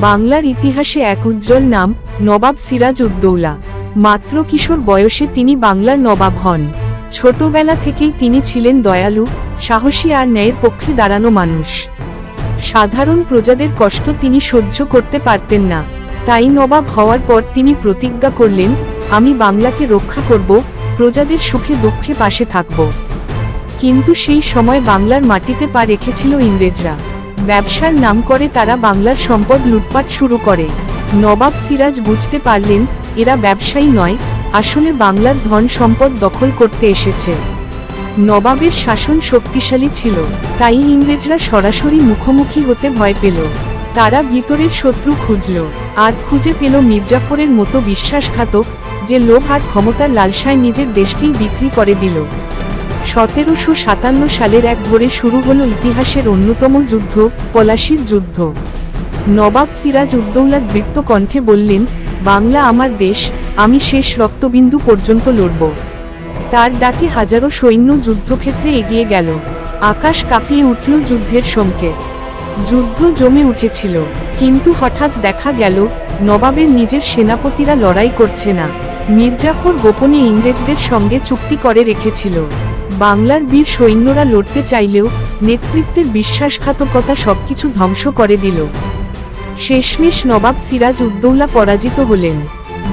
বাংলার ইতিহাসে এক উজ্জ্বল নাম, নবাব সিরাজ উদ্দৌলা মাত্র কিশোর বয়সে তিনি বাংলার নবাব হন। ছোটবেলা থেকেই তিনি ছিলেন দয়ালু, সাহসী আর ন্যায়ের পক্ষে দাঁড়ানো মানুষ। সাধারণ প্রজাদের কষ্ট তিনি সহ্য করতে পারতেন না। তাই নবাব হওয়ার পর তিনি প্রতিজ্ঞা করলেন, আমি বাংলাকে রক্ষা করব, প্রজাদের সুখে দুঃখে পাশে থাকব। কিন্তু সেই সময় বাংলার মাটিতে পা রেখেছিল ইংরেজরা। ব্যবসার নাম করে তারা বাংলার সম্পদ লুটপাট শুরু করে। নবাব সিরাজ বুঝতে পারলেন, এরা ব্যবসায়ী নয়, আসলে বাংলার ধন সম্পদ দখল করতে এসেছে। নবাবের শাসন শক্তিশালী ছিল, তাই ইংরেজরা সরাসরি মুখোমুখি হতে ভয় পেল। তারা ভিতরের শত্রু খুঁজল, আর খুঁজে পেল মির্জাফরের মতো বিশ্বাসঘাতক, যে লোভ আর ক্ষমতার লালসায় নিজের দেশকেই বিক্রি করে দিল। সতেরোশো সাতান্ন সালের এক ভোরে শুরু হলো ইতিহাসের অন্যতম যুদ্ধ, পলাশির যুদ্ধ। নবাব সিরাজ উদ্দৌলা দৃপ্ত কণ্ঠে বললেন, বাংলা আমার দেশ, আমি শেষ রক্তবিন্দু পর্যন্ত লড়ব। তার ডাকে হাজারো সৈন্য যুদ্ধক্ষেত্রে এগিয়ে গেল। আকাশ কাঁপিয়ে উঠল যুদ্ধের সংকেত যুদ্ধ জমে উঠেছিল, কিন্তু হঠাৎ দেখা গেল, নবাবের নিজের সেনাপতিরা লড়াই করছে না। মির্জাফর গোপনে ইংরেজদের সঙ্গে চুক্তি করে রেখেছিল। বাংলার বীর সৈন্যরা লড়তে চাইলেও নেতৃত্বের বিশ্বাসঘাতকতা সবকিছু ধ্বংস করে দিল। শেষমেশ নবাব সিরাজ উদ্দৌলা পরাজিত হলেন।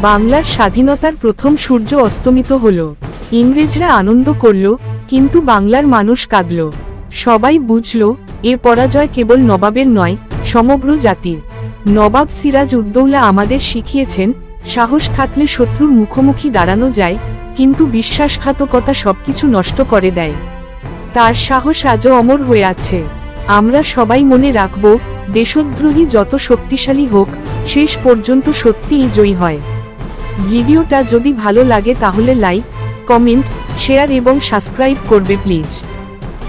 বাংলার স্বাধীনতার প্রথম সূর্য অস্তমিত হল। ইংরেজরা আনন্দ করল, কিন্তু বাংলার মানুষ কাঁদল। সবাই বুঝল, এ পরাজয় কেবল নবাবের নয়, সমগ্র জাতির। নবাব সিরাজ উদ্দৌলা আমাদের শিখিয়েছেন, সাহস থাকলে শত্রুর মুখোমুখি দাঁড়ানো যায় কিন্তু বিশ্বাসঘাতকতা সবকিছু নষ্ট করে দেয়। তার সাহস আজও অমর হয়ে আছে। আমরা সবাই মনে রাখব, দেশদ্রোহী যত শক্তিশালী হোক, শেষ পর্যন্ত সত্যিই জয়ী হয়। ভিডিওটা যদি ভালো লাগে তাহলে লাইক, কমেন্ট, শেয়ার এবং সাবস্ক্রাইব করবে প্লিজ।